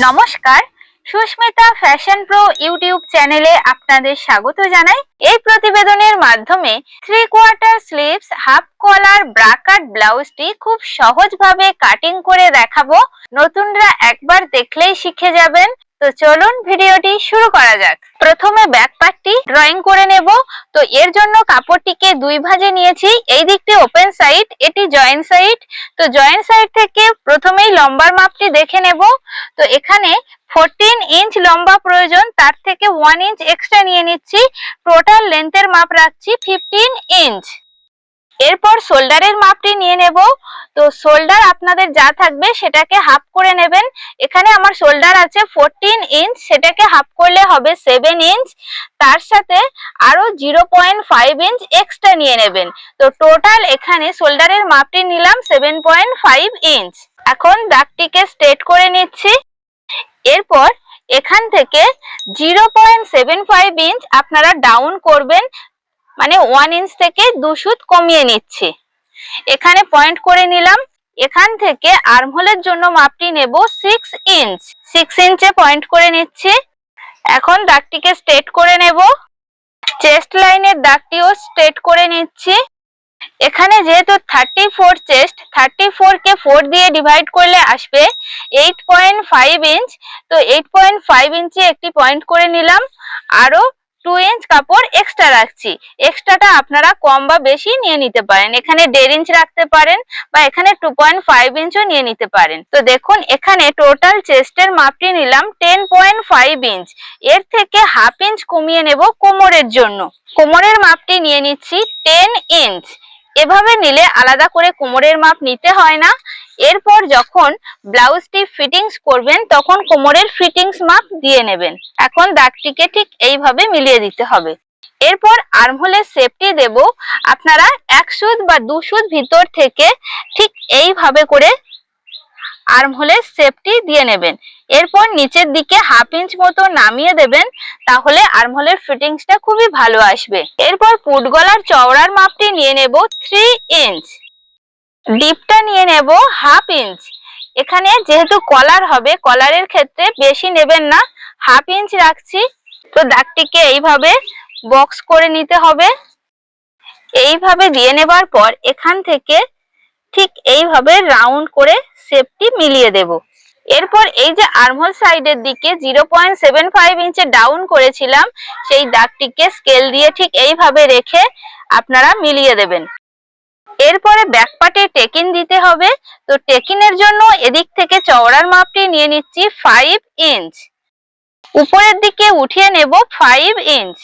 নমস্কার। Susmita fashion pro YouTube চ্যানেলে আপনাদের স্বাগত জানাই। এই প্রতিবেদনের মাধ্যমে three quarter sleeves half collar bra cut ব্লাউজটি খুব সহজভাবে কাটিং করে দেখাবো। নতুনরা একবার দেখলেই শিখে যাবেন। তো চলুন ভিডিওটি শুরু করা যাক। প্রথমে ব্যাক পার্টটি ড্রয়িং করে নেব। তো এর জন্য কাপড়টিকে দুই ভাঁজে নিয়েছি। এই দিকটি ওপেন সাইড এটি জয়েন্ট সাইড তো জয়েন্ট সাইড থেকে প্রথমেই লম্বার মাপটি দেখে নেব। তো এখানে ফোরটিন ইঞ্চ লম্বা প্রয়োজন, তার থেকে ওয়ান ইঞ্চ এক্সট্রা নিয়ে নিচ্ছি। টোটাল লেন্থের মাপ রাখছি ফিফটিন ইঞ্চ এরপর শোল্ডারের মাপটি নিয়ে নেব। তো শোল্ডার আপনাদের যা থাকবে সেটাকে হাফ করে নেবেন। এখানে আমার শোল্ডার আছে ফোরটিন ইঞ্চ সেটাকে হাফ করলে হবে সেভেন ইঞ্চ তার সাথে আরও zero point five inch extra নিয়ে নেবেন। তো টোটাল এখানে শোল্ডারের মাপটি নিলাম সেভেন পয়েন্ট ফাইভ ইঞ্চ এখন দাগটিকে স্ট্রেট করে নিচ্ছি। এরপর এখান থেকে zero point seven five inch আপনারা ডাউন করবেন। মানে ওয়ান ইঞ্চ থেকে দু সুত কমিয়ে নিচ্ছি। এখানে পয়েন্ট করে নিলাম। এখান থেকে আর্মহোলের জন্য মাপটি নেব সিক্স ইঞ্চ সিক্স ইঞ্চে পয়েন্ট করে নিচ্ছি। এখন দাগটিকে স্ট্রেট করে নেব। চেস্ট লাইনের দাগটিও স্ট্রেট করে নিচ্ছি। এখানে যেহেতু থার্টি ফোর চেস্ট থার্টি কে ফোর দিয়ে ডিভাইড করলে আসবে এইট পয়েন্ট ফাইভ ইঞ্চ তো এইট পয়েন্ট ফাইভ ইঞ্চে একটি পয়েন্ট করে নিলাম। আরও টু ইঞ্চ কাপড় এক্সট্রা রাখছি। এক্সট্রাটা আপনারা কম বা বেশি নিয়ে নিতে পারেন। এখানে দেড় ইঞ্চ রাখতে পারেন বা এখানে টু পয়েন্ট ফাইভ ইঞ্চও নিয়ে নিতে পারেন। তো দেখুন, এখানে টোটাল চেস্টের মাপটি নিলাম টেন পয়েন্ট ফাইভ ইঞ্চ এর থেকে হাফ ইঞ্চ কমিয়ে নেব কোমরের জন্য। কোমরের মাপটি নিয়ে নিচ্ছি টেন ইঞ্চ এভাবে নিলে আলাদা করে কোমরের মাপ নিতে হয় না। এরপর যখন ব্লাউজটি ফিটিংস করবেন, তখন কোমরের ফিটিংস মাপ দিয়ে নেবেন। এখন দাগটিকে ঠিক এইভাবে মিলিয়ে দিতে হবে। এরপর আর্মহোলের সেফটি দেব। আপনারা এক সুদ বা দু সুদ ভিতর থেকে ঠিক এইভাবে করে আর্মহোলের সেফটি দিয়ে নেবেন। এরপর নিচের দিকে হাফ ইঞ্চ মতো নামিয়ে দেবেন, তাহলে আর্মহোলের ফিটিংসটা খুবই ভালো আসবে। এরপর পুট গলার চওড়ার মাপটি নিয়ে নেব থ্রি ইঞ্চ ডিপটা নিয়ে নেব হাফ ইঞ্চ এখানে যেহেতু কলার হবে কলারের ক্ষেত্রে বেশি নেবেন না হাফ ইঞ্চ রাখছি। তো দাগটিকে এইভাবে বক্স করে নিতে হবে। এইভাবে দিয়ে নেবার পর এখান থেকে ঠিক এইভাবে রাউন্ড করে শেপটি মিলিয়ে দেব। এরপর এই যে আর্মহোল সাইডের দিকে জিরো পয়েন্ট সেভেন ফাইভ ইঞ্চে ডাউন করেছিলাম, সেই দাগটিকে স্কেল দিয়ে ঠিক এইভাবে রেখে আপনারা মিলিয়ে দেবেন। এরপরে ব্যাকপাটে টেকিন দিতে হবে। তো টেকিনের জন্য এদিক থেকে চওড়ার মাপটি নিয়ে নিচ্ছি ফাইভ ইঞ্চ উপরের দিকে উঠিয়ে নেব ফাইভ ইঞ্চ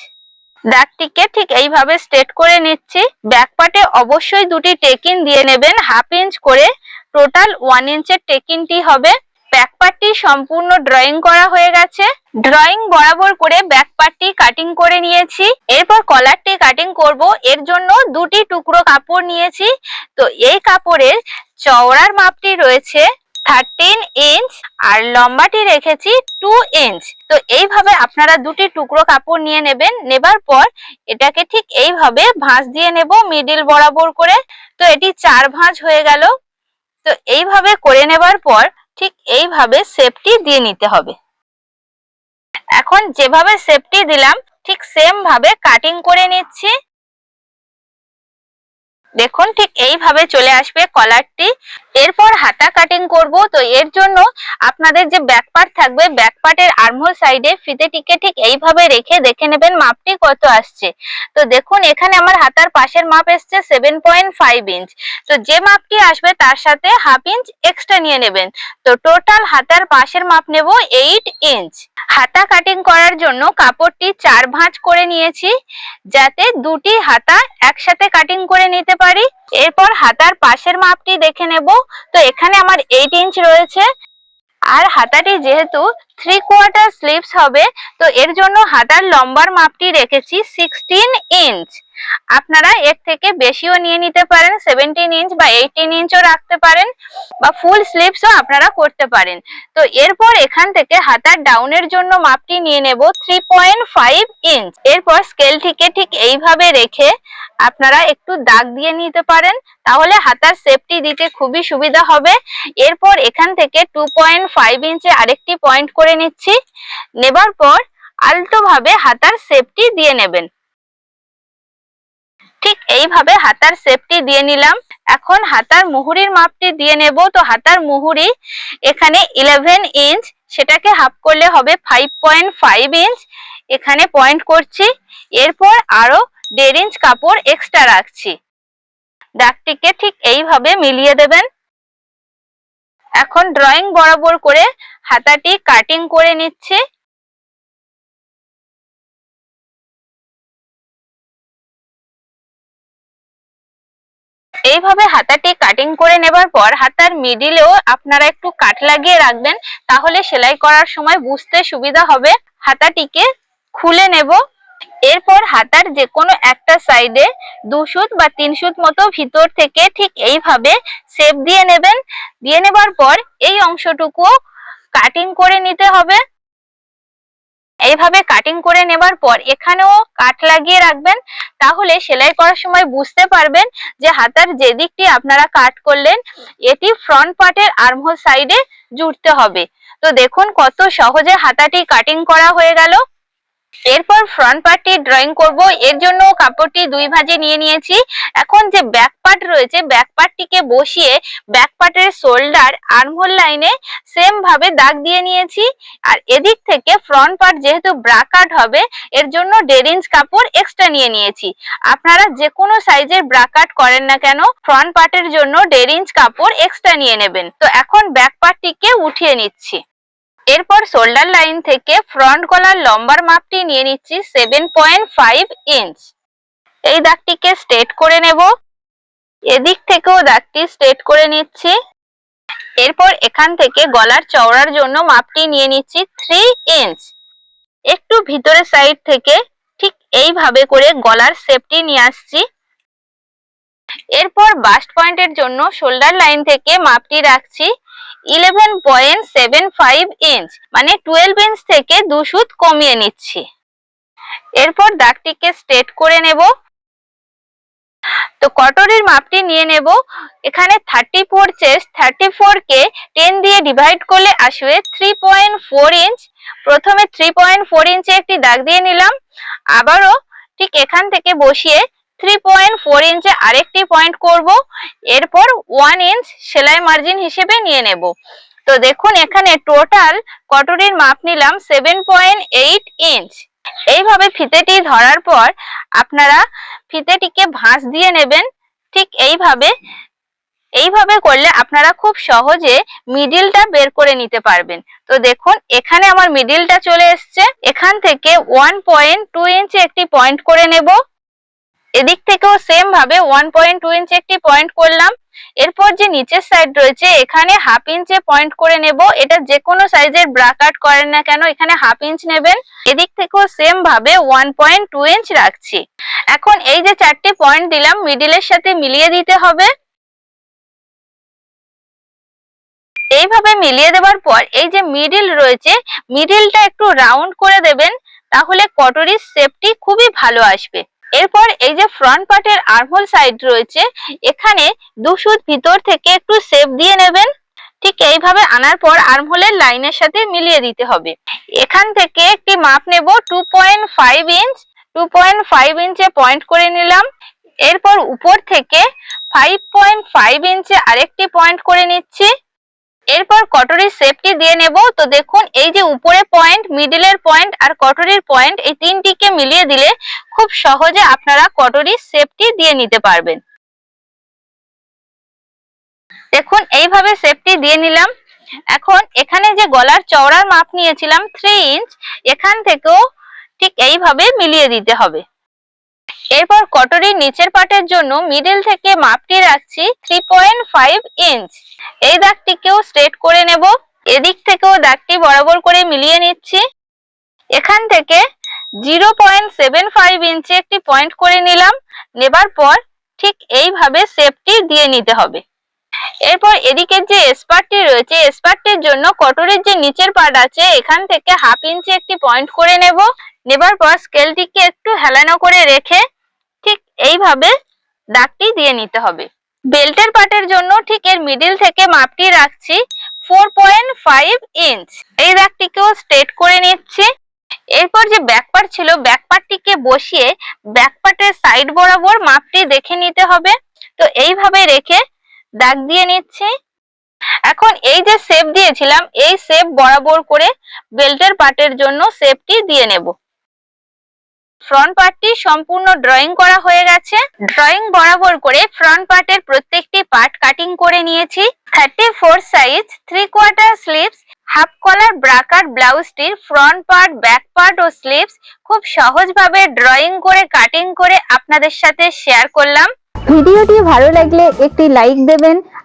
দাগটিকে ঠিক এইভাবে স্ট্রেট করে নিচ্ছি। ব্যাকপাটে অবশ্যই দুটি টেকিন দিয়ে নেবেন। হাফ ইঞ্চ করে টোটাল ওয়ান ইঞ্চের টেকিনটি হবে। ব্যাক পার্টটি সম্পূর্ণ ড্রয়িং করা হয়ে গেছে। ড্রয়িং বরাবর করে ব্যাক পার্টটি কাটিং করে নিয়েছি। এরপর কলারটি কাটিং করব। এর জন্য দুটি টুকরো কাপড় নিয়েছি। তো এই কাপড়ের চওড়ার মাপটি রয়েছে থার্টিন ইঞ্চ আর লম্বাটি রেখেছি টু ইঞ্চ তো এইভাবে আপনারা দুটি টুকরো কাপড় নিয়ে নেবেন, নেবার পর এটাকে ঠিক এইভাবে ভাঁজ দিয়ে নেব মিডিল বরাবর করে। তো এটি চার ভাঁজ হয়ে গেল। তো এইভাবে করে নেবার পর ঠিক এইভাবে সেপটি দিয়ে নিতে হবে। এখন যেভাবে সেপটি দিলাম, ঠিক সেম ভাবে কাটিং করে নিচ্ছি। দেখুন ঠিক এইভাবে চলে আসবে কলারটি এরপর হাতা কাটিং করব। তো এর জন্য আপনাদের যে ব্যাক পার্ট থাকবে ব্যাক পার্টের আর্মহোল সাইডে ফিতেটিকে ঠিক এইভাবে রেখে দেখে নেবেন মাপটি কত আসছে। তো দেখুন, এখানে আমার হাতার পাশের মাপ এসছে সেভেন পয়েন্ট ফাইভ ইঞ্চ তো যে মাপটি আসবে তার সাথে হাফ ইঞ্চ এক্সট্রা নিয়ে নেবেন। তো টোটাল হাতার পাশের মাপ নেব এইট ইঞ্চ হাতা কাটিং করার জন্য কাপড়টি চার ভাঁজ করে নিয়েছি, যাতে দুটি হাতা একসাথে কাটিং করে নিতে পারি। এরপর হাতার পাশের মাপটি দেখে নেব। তো এখানে আমার এইট ইঞ্চ রয়েছে। আর হাতাটি যেহেতু থ্রি কোয়ার্টার স্লিভস হবে, তো এর জন্য হাতার লম্বার মাপটি রেখেছি সিক্সটিন ইঞ্চ আপনারা এর থেকে বেশিও নিয়ে নিতে পারেন সেভেন্টিন ইঞ্চ বা এইটিন ইঞ্চও রাখতে পারেন, বা ফুল স্লিভসও আপনারা করতে পারেন। তো এরপর এখান থেকে হাতার ডাউনের জন্য মাপটি নিয়ে নেব থ্রি পয়েন্ট ফাইভ ইঞ্চ এরপর স্কেলটিকে ঠিক এইভাবে রেখে আপনারা একটু দাগ দিয়ে নিতে পারেন, তাহলে হাতার সেফটি দিতে খুবই সুবিধা হবে। এরপর এখান থেকে টু পয়েন্ট ফাইভ ইঞ্চে আরেকটি পয়েন্ট করে নিচ্ছি। নেবার পর আলতো ভাবে হাতার সেফটি দিয়ে নেবেন। ঠিক এইভাবে হাতার সেফটি দিয়ে নিলাম। এখন হাতার মুহুরির মাপটি দিয়ে নেব। তো হাতার মুহুরি এখানে ইলেভেন ইঞ্চ সেটাকে হাফ করলে হবে ফাইভ পয়েন্ট ফাইভ ইঞ্চ এখানে পয়েন্ট করছি। এরপর আরও দেড় ইঞ্চ কাপড় এক্সট্রা রাখছি। দাগটিকে ঠিক এইভাবে মিলিয়ে দেবেন। এখন ড্রয়িং বরাবর করে হাতাটি কাটিং করে নিচ্ছি। এইভাবে হাতাটি কাটিং করে নেবার পর হাতার মিডিলেও আপনারা একটু কাট লাগিয়ে রাখবেন, তাহলে সেলাই করার সময় বুঝতে সুবিধা হবে। হাতাটিকে খুলে নেব। এরপর হাতার যে কোনো একটা সাইডে দু সুত বা তিন সুত মতো ভিতর থেকে ঠিক এইভাবে শেপ দিয়ে নেবেন। দিয়ে নেবার পর এই অংশটুকু কাটিং করে নিতে হবে। এইভাবে কাটিং করে নেবার পর এখানেও কাট লাগিয়ে রাখবেন। তাহলে সেলাই করার সময় বুঝতে পারবেন যে হাতার যে দিকটি আপনারা কাট করলেন, এটি ফ্রন্ট পার্টের আর্মহোল সাইডে জুড়তে হবে। তো দেখুন কত সহজে হাতাটি কাটিং করা হয়ে গেল। এরপর ফ্রন্ট পার্টটি ড্রয়িং করব। এর জন্য কাপড়টি দুই ভাজে নিয়ে নিয়েছি। এখন যে ব্যাক পার্ট রয়েছে ব্যাক পার্টটিকে বসিয়ে ব্যাক পার্টের শোল্ডার আর্মহোল লাইনে সেম ভাবে দাগ দিয়ে নিয়েছি। আর এদিক থেকে ফ্রন্ট পার্ট যেহেতু ব্রা কাট হবে, এর জন্য দেড় ইঞ্চ কাপড় এক্সট্রা নিয়ে নিয়েছি। আপনারা যে কোনো সাইজের ব্রা কাট করেন না কেন ফ্রন্ট পার্টের জন্য দেড় ইঞ্চ কাপড় এক্সট্রা নিয়ে নেবেন। তো এখন ব্যাক পার্টটিকে উঠিয়ে নিচ্ছি। এরপর শোল্ডার লাইন থেকে ফ্রন্ট গলার লম্বার মাপটি নিয়ে নিচ্ছি সেভেন পয়েন্ট ফাইভ ইঞ্চ এই দাগটিকে স্ট্রেট করে নেব। এদিক থেকেও দাগটি স্ট্রেট করে নিচ্ছি। এরপর এখান থেকে গলার চওড়ার জন্য মাপটি নিয়ে নিচ্ছি থ্রি ইঞ্চ একটু ভিতরের সাইড থেকে ঠিক এইভাবে করে গলার শেপটি নিয়ে আসছি। এরপর বাস্ট পয়েন্টের জন্য শোল্ডার লাইন থেকে মাপটি রাখছি। Eleven point seven five inch মানে টুয়েলভ ইঞ্চ থেকে দু সুত কমিয়ে নিচ্ছি। এরপর দাগটিকে স্ট্রেট করে নেব। তো কটরের মাপটি নিয়ে নেব। এখানে thirty four chest thirty four কে টেন দিয়ে ডিভাইড করলে আসবে থ্রি পয়েন্ট ফোর ইঞ্চ প্রথমে থ্রি পয়েন্ট ফোর ইঞ্চে একটি দাগ দিয়ে নিলাম। আবারও ঠিক এখান থেকে বসিয়ে থ্রি পয়েন্ট ফোর ইঞ্চে আরেকটি পয়েন্ট করব। এরপর ওয়ান ইঞ্চ সেলাই মার্জিন হিসেবে নিয়ে নেব। তো দেখুন, এখানে টোটাল কটরির মাপ নিলাম সেভেন পয়েন্ট এইট ইঞ্চ এইভাবে ফিতেটি ধরার পর আপনারা ফিতেটিকে ভাঁজ দিয়ে নেবেন। ঠিক এইভাবে এইভাবে করলে আপনারা খুব সহজে মিডিলটা বের করে নিতে পারবেন। তো দেখুন, এখানে আমার মিডিলটা চলে এসছে। এখান থেকে ওয়ান পয়েন্ট টু ইঞ্চে একটি পয়েন্ট করে নেব। এদিক থেকেও সেম ভাবে ওয়ান পয়েন্ট টু ইঞ্চ একটি পয়েন্ট করলাম। এরপর যে নিচের সাইড রয়েছে, এখানে হাফ ইঞ্চে পয়েন্ট করে নেব। এটা যে কোনো সাইজের ব্রাকাট করেন না কেন, এখানে হাফ ইঞ্চ নেবেন। এদিক থেকেও সেম ভাবে ওয়ান পয়েন্ট টু ইঞ্চ রাখছি। এখন এই যে চারটি পয়েন্ট দিলাম মিডিলের সাথে মিলিয়ে দিতে হবে। এইভাবে মিলিয়ে দেওয়ার পর এই যে মিডিল রয়েছে মিডিলটা একটু রাউন্ড করে দেবেন, তাহলে কটরির শেপটি খুবই ভালো আসবে। এরপর এই যে ফ্রন্ট পার্টের আর্মহোল সাইড রয়েছে, এখানে দু সুত ভিতর থেকে একটু শেপ দিয়ে নেবেন। ঠিক এইভাবে আনার পর আর্মহোলের লাইনের সাথে মিলিয়ে দিতে হবে। এখান থেকে একটি মাপ নেব two point five inch two point five ইঞ্চে point করে নিলাম। এরপর উপর থেকে ফাইভ পয়েন্ট ফাইভ ইঞ্চে আরেকটি পয়েন্ট করে নিচ্ছি। এরপর কটরির শেপটি দিয়ে নেব। তো দেখুন, এই যে উপরে পয়েন্ট মিডিলের পয়েন্ট আর কটরির পয়েন্ট এই তিনটিকে মিলিয়ে দিলে খুব সহজে আপনারা কটরির শেপটি দিয়ে নিতে পারবেন। দেখুন, এইভাবে শেপটি দিয়ে নিলাম। এখন এখানে যে গলার চওড়ার মাপ নিয়েছিলাম থ্রি ইঞ্চ এখান থেকেও ঠিক এইভাবে মিলিয়ে দিতে হবে। এরপর কটরির নিচের পাটের জন্য মিডিল থেকে মাপটি রাখছি থ্রি পয়েন্ট ফাইভ ইঞ্চ এই দাগটিকেও স্ট্রেট করে নেব। এদিক থেকেও দাগটি বরাবর করে মিলিয়ে নিচ্ছি। এখান থেকে zero point seven five inch একটি পয়েন্ট করে নিলাম। নেবার পর ঠিক এইভাবে শেপটি দিয়ে নিতে হবে। এরপর এদিকের যে স্পার্টটি রয়েছে স্পার্টটির জন্য কটরের যে নিচের পার্ট আছে, এখান থেকে হাফ ইঞ্চি একটি পয়েন্ট করে নেব। নেবার পর স্কেলটিকে একটু হেলানো করে রেখে এইভাবে দাগটি দিয়ে নিতে হবে। বেল্টের পার্টের জন্য ঠিক এর মিডিল থেকে মাপটি রাখছি ফোর পয়েন্ট ফাইভ ইঞ্চ এই দাগটিকেও স্ট্রেট করে নিচ্ছি। এরপর যে ব্যাক পার্ট ছিল ব্যাক পার্টটিকে বসিয়ে ব্যাক পার্টের সাইড বরাবর মাপটি দেখে নিতে হবে। তো এইভাবে রেখে দাগ দিয়ে নিচ্ছি। এখন এই যে শেপ দিয়েছিলাম, এই শেপ বরাবর করে বেল্টের পার্টের জন্য শেপটি দিয়ে নেব। ফ্রন্ট পার্টটি সম্পূর্ণ ড্রয়িং করা হয়ে গেছে। ড্রয়িং বরাবর করে ফ্রন্ট পার্টের প্রত্যেকটি পার্ট কাটিং করে নিয়েছি। Thirty four size three quarter sleeves half collar ব্রাকার ব্লাউজটির ফ্রন্ট পার্ট ব্যাক পার্ট ও স্লিভস খুব সহজভাবে ড্রয়িং করে কাটিং করে আপনাদের সাথে শেয়ার করলাম। ভিডিওটি ভালো লাগলে একটি লাইক দেবেন